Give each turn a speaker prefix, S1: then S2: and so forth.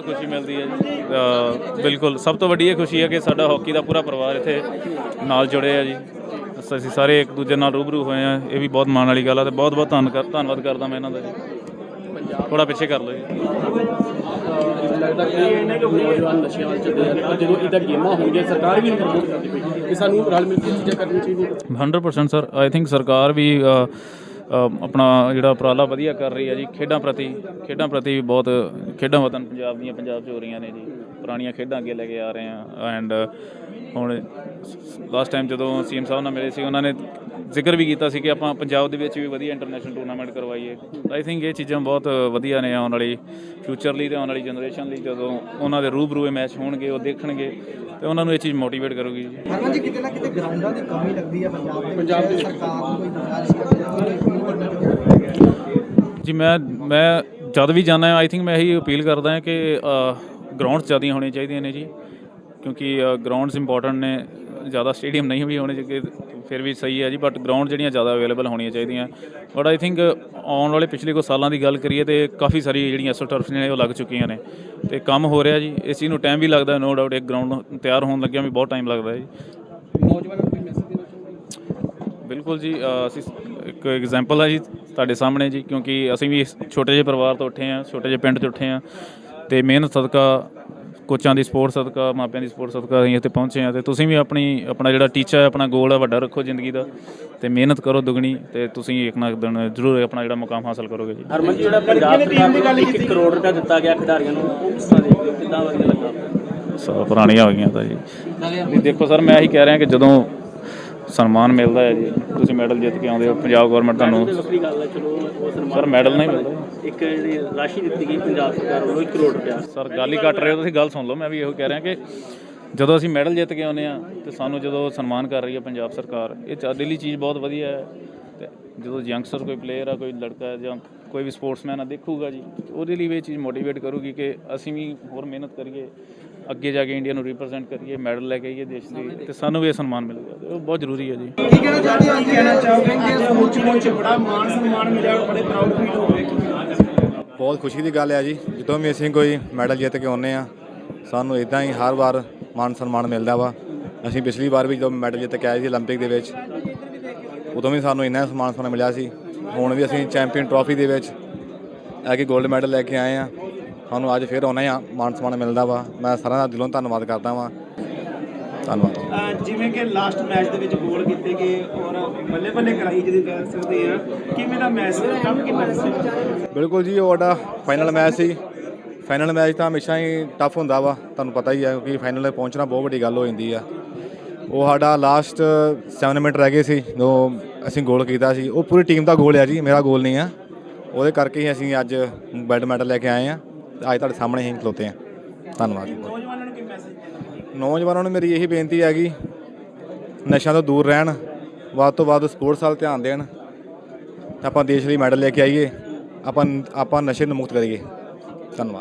S1: ਖੁਸ਼ੀ ਮਿਲਦੀ ਹੈ ਜੀ। ਬਿਲਕੁਲ। ਸਭ ਤੋਂ ਵੱਡੀ ਇਹ ਖੁਸ਼ੀ ਹੈ ਕਿ ਸਾਡਾ ਹਾਕੀ ਦਾ ਪੂਰਾ ਪਰਿਵਾਰ ਇੱਥੇ ਨਾਲ ਜੁੜਿਆ ਹੈ ਜੀ। ਅਸ- ਸਾਰੇ ਇੱਕ ਦੂਜੇ ਨਾਲ ਰੂਬਰੂ ਹੋਏ ਆ। ਇਹ ਵੀ ਬਹੁਤ ਮਾਣ ਵਾਲੀ ਗੱਲ ਹੈ ਤੇ ਬਹੁਤ ਬਹੁਤ ਧੰਨਵਾਦ ਧੰਨਵਾਦ ਕਰਦਾ ਮੈਂ ਇਹਨਾਂ ਦਾ ਜੀ। ਥੋੜਾ ਪਿੱਛੇ ਕਰ ਲਓ ਜੀ।
S2: ਲੱਗਦਾ ਕਿ ਇਹਨਾਂ ਲੋਕ ਨੌਜਵਾਨ ਨਸ਼ਿਆਂ ਵੱਲ ਚੱਲੇ ਆ ਪਰ ਜਦੋਂ ਇਦਾਂ ਗੇਮਾਂ ਹੋਣਗੀਆਂ ਸਰਕਾਰ ਵੀ ਇਹਨੂੰ ਪ੍ਰਮੋਟ ਕਰਦੀ ਪਈ। ਕਿ ਸਾਨੂੰ ਰਲ ਮਿਲ ਕੇ ਚੀਜ਼ਾਂ ਕਰਨੀਆਂ ਚਾਹੀਦੀਆਂ।
S1: 100% ਸਰ ਆਈ ਥਿੰਕ ਸਰਕਾਰ ਵੀ ਆਪਣਾ ਜਿਹੜਾ ਉਪਰਾਲਾ ਵਧੀਆ ਕਰ ਰਹੀ ਹੈ ਜੀ ਖੇਡਾਂ ਪ੍ਰਤੀ ਖੇਡਾਂ ਪ੍ਰਤੀ ਵੀ ਬਹੁਤ ਖੇਡਾਂ ਵਤਨ ਪੰਜਾਬ ਦੀਆਂ ਪੰਜਾਬ 'ਚ ਹੋ ਰਹੀਆਂ ਨੇ ਜੀ। ਪੁਰਾਣੀਆਂ ਖੇਡਾਂ ਅੱਗੇ ਲੈ ਕੇ ਆ ਰਹੇ ਆ ਐਂਡ ਹੁਣ ਲਾਸਟ ਟਾਈਮ ਜਦੋਂ ਸੀਐਮ ਸਾਹਿਬ ਨਾਲ ਮਿਲੇ ਸੀ ਉਹਨਾਂ ਨੇ ਜ਼ਿਕਰ ਵੀ ਕੀਤਾ ਸੀ ਕਿ ਆਪਾਂ ਪੰਜਾਬ ਦੇ ਵਿੱਚ ਵੀ ਵਧੀਆ ਇੰਟਰਨੈਸ਼ਨਲ ਟੂਰਨਾਮੈਂਟ ਕਰਵਾਈਏ। ਆਈ ਥਿੰਕ ਇਹ ਚੀਜ਼ਾਂ ਬਹੁਤ ਵਧੀਆ ਨੇ ਆਉਣ ਵਾਲੀ ਫਿਊਚਰ ਲਈ ਤੇ ਆਉਣ ਵਾਲੀ ਜਨਰੇਸ਼ਨ ਲਈ ਜਦੋਂ ਉਹਨਾਂ ਦੇ ਰੂਬਰੂ ਇਹ ਮੈਚ ਹੋਣਗੇ ਉਹ ਦੇਖਣਗੇ ਤੇ ਉਹਨਾਂ ਨੂੰ ਇਹ ਚੀਜ਼ ਮੋਟੀਵੇਟ ਕਰੂਗੀ ਜੀ।
S3: ਹਰਮਨ ਜੀ ਕਿਤੇ ਨਾ ਕਿਤੇ ਗਰਾਊਂਡਾਂ ਦੀ ਕਮੀ ਲੱਗਦੀ ਹੈ ਪੰਜਾਬ ਦੇ ਪੰਜਾਬ ਦੇ ਸਰਕਾਰ ਨੂੰ ਕੋਈ ਗੁਜ਼ਾਰਿਸ਼ ਕਰਦੇ ਕੋਈ appeal ਕਰਨੀ ਚਾਹੁੰਦੇ
S1: ਜੀ ਮੈਂ ਮੈਂ ਜਦ ਵੀ ਜਾਂਦਾ ਆਈ ਥਿੰਕ ਮੈਂ ਇਹੀ ਅਪੀਲ ਕਰਦਾ ਹਾਂ ਕਿ ਗਰਾਊਂਡਸ ਜ਼ਿਆਦਾ ਹੋਣੇ ਚਾਹੀਦੀਆਂ ਨੇ ਜੀ ਕਿਉਂਕਿ ਗਰਾਊਂਡਸ ਇੰਪੋਰਟੈਂਟ ਨੇ ਜ਼ਿਆਦਾ ਸਟੇਡੀਅਮ ਨਹੀਂ ਵੀ ਹੋਣੇ ਚਾਹੀਦੇ ਫਿਰ ਵੀ ਸਹੀ ਹੈ ਜੀ ਬਟ ਗਰਾਊਂਡ ਜਿਹੜੀਆਂ ਜ਼ਿਆਦਾ ਅਵੇਲੇਬਲ ਹੋਣੀਆਂ ਚਾਹੀਦੀਆਂ। ਬਟ ਆਈ ਥਿੰਕ ਆਉਣ ਵਾਲੇ ਪਿਛਲੇ ਕੁਝ ਸਾਲਾਂ ਦੀ ਗੱਲ ਕਰੀਏ ਤੇ ਕਾਫੀ ਸਾਰੀ ਜਿਹੜੀਆਂ ਐਸੋ ਟਰਫ ਨੇ ਉਹ ਲੱਗ ਚੁੱਕੀਆਂ ਨੇ। ਤੇ ਕੰਮ ਹੋ ਰਿਹਾ ਜੀ ਇਸ ਚੀਜ਼ ਨੂੰ ਟਾਈਮ ਵੀ ਲੱਗਦਾ ਨੋ ਡਾਊਟ ਇੱਕ ਗਰਾਊਂਡ ਤਿਆਰ ਹੋਣ ਲੱਗਿਆ ਵੀ ਬਹੁਤ ਟਾਈਮ ਲੱਗਦਾ ਹੈ ਜੀ।
S2: ਨੌਜਵਾਨਾਂ ਨੂੰ ਕੋਈ ਮੈਸੇਜ ਦੇਣਾ ਚਾਹੁੰਦੇ
S1: ਬਿਲਕੁਲ ਜੀ ਅਸੀਂ ਇੱਕ ਐਗਜ਼ਾਮਪਲ ਹੈ ਜੀ ਤੁਹਾਡੇ ਸਾਹਮਣੇ ਜੀ ਕਿਉਂਕਿ ਅਸੀਂ ਵੀ ਇਸ ਛੋਟੇ ਜਿਹੇ ਪਰਿਵਾਰ ਤੋਂ ਉੱਠੇ ਹਾਂ ਛੋਟੇ ਜਿਹੇ ਪਿੰਡ ਤੋਂ ਉੱਠੇ ਹਾਂ ਤੇ ਮਿਹਨਤ ਸਦਕਾ ਕੋਚਾਂ ਦੀ ਸਪੋਰਟ ਸਦਕਾ ਮਾਪਿਆਂ ਦੀ ਸਪੋਰਟ ਸਦਕਾ ਅਸੀਂ ਇੱਥੇ ਪਹੁੰਚੇ ਹਾਂ ਤੇ ਤੁਸੀਂ ਵੀ ਆਪਣੀ ਆਪਣਾ ਜਿਹੜਾ ਟੀਚਾ ਹੈ ਆਪਣਾ ਗੋਲ ਹੈ ਵੱਡਾ ਰੱਖੋ ਜ਼ਿੰਦਗੀ ਦਾ ਤੇ ਮਿਹਨਤ ਕਰੋ ਦੁਗਣੀ ਤੇ ਤੁਸੀਂ ਇੱਕ ਨਾ ਇੱਕ ਦਿਨ ਜ਼ਰੂਰ ਆਪਣਾ ਜਿਹੜਾ ਮੁਕਾਮ ਹਾਸਲ ਕਰੋਗੇ ਜੀ।
S2: ਹਰਮਨ ਜੀ ਜਿਹੜਾ ਪੰਜਾਬ ਸਰਕਾਰ ਨੂੰ 1 ਕਰੋੜ ਰੁਪਏ ਦਿੱਤਾ ਗਿਆ ਖਿਡਾਰੀਆਂ ਨੂੰ ਉਹ ਤਰ੍ਹਾਂ ਦੇਖਦੇ ਹੋ ਕਿੱਦਾਂ ਵਧੀਆ ਲੱਗਾ?
S1: ਸੋ ਪੁਰਾਣੀਆਂ ਹੋ ਗਈਆਂ ਤਾਂ ਜੀ। ਨਹੀਂ ਦੇਖੋ ਸਰ ਮੈਂ ਇਹੀ ਕਹਿ ਰਿਹਾ ਕਿ ਜਦੋਂ ਸਨਮਾਨ ਮਿਲਦਾ ਹੈ ਜੀ। ਤੁਸੀਂ ਮੈਡਲ ਜਿੱਤ ਕੇ ਆਉਂਦੇ ਹੋ। ਪੰਜਾਬ ਗਵਰਨਮੈਂਟ ਤੁਹਾਨੂੰ
S2: ਵੱਖਰੀ ਗੱਲ ਹੈ ਚਲੋ ਉਹ ਸਨਮਾਨ
S1: ਸਰ ਮੈਡਲ ਨਹੀਂ ਮਿਲਦਾ।
S2: ਇੱਕ ਜਿਹੜੀ ਰਾਸ਼ੀ ਦਿੱਤੀ ਗਈ ਪੰਜਾਬ ਸਰਕਾਰ ਵੱਲੋਂ 1 ਕਰੋੜ ਰੁਪਏ
S1: ਸਰ ਗੱਲ ਹੀ ਕੱਟ ਰਹੇ ਹੋ ਤੁਸੀਂ ਗੱਲ ਸੁਣ ਲਓ। ਮੈਂ ਵੀ ਇਹੋ ਕਹਿ ਰਿਹਾ ਕਿ ਜਦੋਂ ਅਸੀਂ ਮੈਡਲ ਜਿੱਤ ਕੇ ਆਉਂਦੇ ਆ ਤੇ ਸਾਨੂੰ ਜਦੋਂ ਸਨਮਾਨ ਕਰ ਰਹੀ ਹੈ ਪੰਜਾਬ ਸਰਕਾਰ ਇਹ ਸਾਡੇ ਲਈ ਚੀਜ਼ ਬਹੁਤ ਵਧੀਆ ਹੈ। ਤੇ ਜਦੋਂ ਯੰਗਸਟਰ ਕੋਈ ਪਲੇਅਰ ਆ ਕੋਈ ਲੜਕਾ ਹੈ ਜਾਂ ਕੋਈ ਵੀ ਸਪੋਰਟਸਮੈਨ ਆ ਦੇਖੂਗਾ ਜੀ। ਉਹਦੇ ਲਈ ਵੀ ਇਹ ਚੀਜ਼ ਮੋਟੀਵੇਟ ਕਰੂਗੀ ਕਿ ਅਸੀਂ ਵੀ ਹੋਰ ਮਿਹਨਤ ਕਰੀਏ। ਅੱਗੇ ਜਾ ਕੇ ਇੰਡੀਆ ਨੂੰ ਰਿਪਰੈਜ਼ੈਂਟ ਕਰੀਏ ਮੈਡਲ ਲੈ ਕੇ ਆਈਏ ਦੇਸ਼ ਦੀ ਤੇ ਸਾਨੂੰ ਵੀ ਇਹ ਸਨਮਾਨ ਮਿਲ ਗਿਆ ਉਹ ਬਹੁਤ ਜ਼ਰੂਰੀ ਹੈ ਜੀ।
S4: ਬਹੁਤ ਖੁਸ਼ੀ ਦੀ ਗੱਲ ਹੈ ਜੀ। ਜਦੋਂ ਵੀ ਅਸੀਂ ਕੋਈ ਮੈਡਲ ਜਿੱਤ ਕੇ ਆਉਂਦੇ ਆ ਸਾਨੂੰ ਇਦਾਂ ਹੀ ਹਰ ਵਾਰ ਮਾਣ ਸਨਮਾਨ ਮਿਲਦਾ ਵਾ। ਅਸੀਂ ਪਿਛਲੀ ਵਾਰ ਵੀ ਜਦੋਂ ਮੈਡਲ ਜਿੱਤ ਕੇ ਆਏ ਸੀ 올림픽 ਦੇ ਵਿੱਚ ਉਦੋਂ ਵੀ ਸਾਨੂੰ ਇੰਨਾ ਸਨਮਾਨ ਸਨਮਾਨ ਮਿਲਿਆ ਸੀ। ਹੁਣ ਵੀ ਅਸੀਂ ਚੈਂਪੀਅਨ ਟਰੋਫੀ ਦੇ ਵਿੱਚ ਆ ਕੇ 골ਡ ਮੈਡਲ ਲੈ ਕੇ ਆਏ ਆ ਸਾਨੂੰ ਅੱਜ ਫਿਰ ਆਉਣਾ ਹੀ ਆ ਮਾਨ ਸਨਮਾਨ ਮਿਲਦਾ ਵਾ। ਮੈਂ ਸਾਰਿਆਂ ਦਾ ਦਿਲੋਂ ਧੰਨਵਾਦ ਕਰਦਾ ਵਾਂ। ਧੰਨਵਾਦ
S5: ਅਹ ਜਿਵੇਂ ਕਿ ਲਾਸਟ ਮੈਚ ਦੇ ਵਿੱਚ ਗੋਲ ਕੀਤੇ ਗਏ ਔਰ ਬੱਲੇ ਬੱਲੇ ਕਰਾਈ ਜਿਹਦੀ ਕਹਿ ਸਕਦੇ ਆ ਕਿਵੇਂ ਦਾ ਮੈਚ ਸੀ? ਟਫ ਕਿੰਨਾ ਸੀ?
S4: ਬਿਲਕੁਲ ਜੀ ਉਹ ਸਾਡਾ ਫਾਈਨਲ ਮੈਚ ਸੀ। ਫਾਈਨਲ ਮੈਚ ਤਾਂ ਹਮੇਸ਼ਾ ਹੀ ਟਫ ਹੁੰਦਾ ਵਾ ਤੁਹਾਨੂੰ ਪਤਾ ਹੀ ਹੈ ਕਿਉਂਕਿ ਫਾਈਨਲ 'ਤੇ ਪਹੁੰਚਣਾ ਬਹੁਤ ਵੱਡੀ ਗੱਲ ਹੋ ਜਾਂਦੀ ਆ। ਉਹ ਸਾਡਾ ਲਾਸਟ 7 ਮਿੰਟ ਰਹਿ ਗਏ ਸੀ ਜਦੋਂ ਅਸੀਂ ਗੋਲ ਕੀਤਾ ਸੀ। ਉਹ ਪੂਰੀ ਟੀਮ ਦਾ ਗੋਲ ਆ ਜੀ ਮੇਰਾ ਗੋਲ ਨਹੀਂ ਆ। ਉਹਦੇ ਕਰਕੇ ਹੀ ਅਸੀਂ ਅੱਜ ਬੈਡ ਮੈਡਲ ਲੈ ਕੇ ਆਏ ਆ। ਅੱਜ ਤੁਹਾਡੇ ਸਾਹਮਣੇ ਹੀ ਖਲੋਤੇ ਆ ਧੰਨਵਾਦ ਜੀ।
S5: ਨੌਜਵਾਨਾਂ ਨੂੰ ਕੀ ਮੈਸੇਜ
S4: ਨੌਜਵਾਨਾਂ ਨੂੰ ਮੇਰੀ ਇਹੀ ਬੇਨਤੀ ਹੈਗੀ ਨਸ਼ਿਆਂ ਤੋਂ ਦੂਰ ਰਹਿਣ, ਵੱਧ ਤੋਂ ਵੱਧ ਸਪੋਰਟਸ ਵੱਲ ਧਿਆਨ ਦੇਣ, ਆਪਾਂ ਦੇਸ਼ ਲਈ ਮੈਡਲ ਲੈ ਕੇ ਆਈਏ, ਆਪਾਂ ਆਪਾਂ ਨਸ਼ੇ ਨੂੰ ਮੁਕਤ ਕਰੀਏ। ਧੰਨਵਾਦ।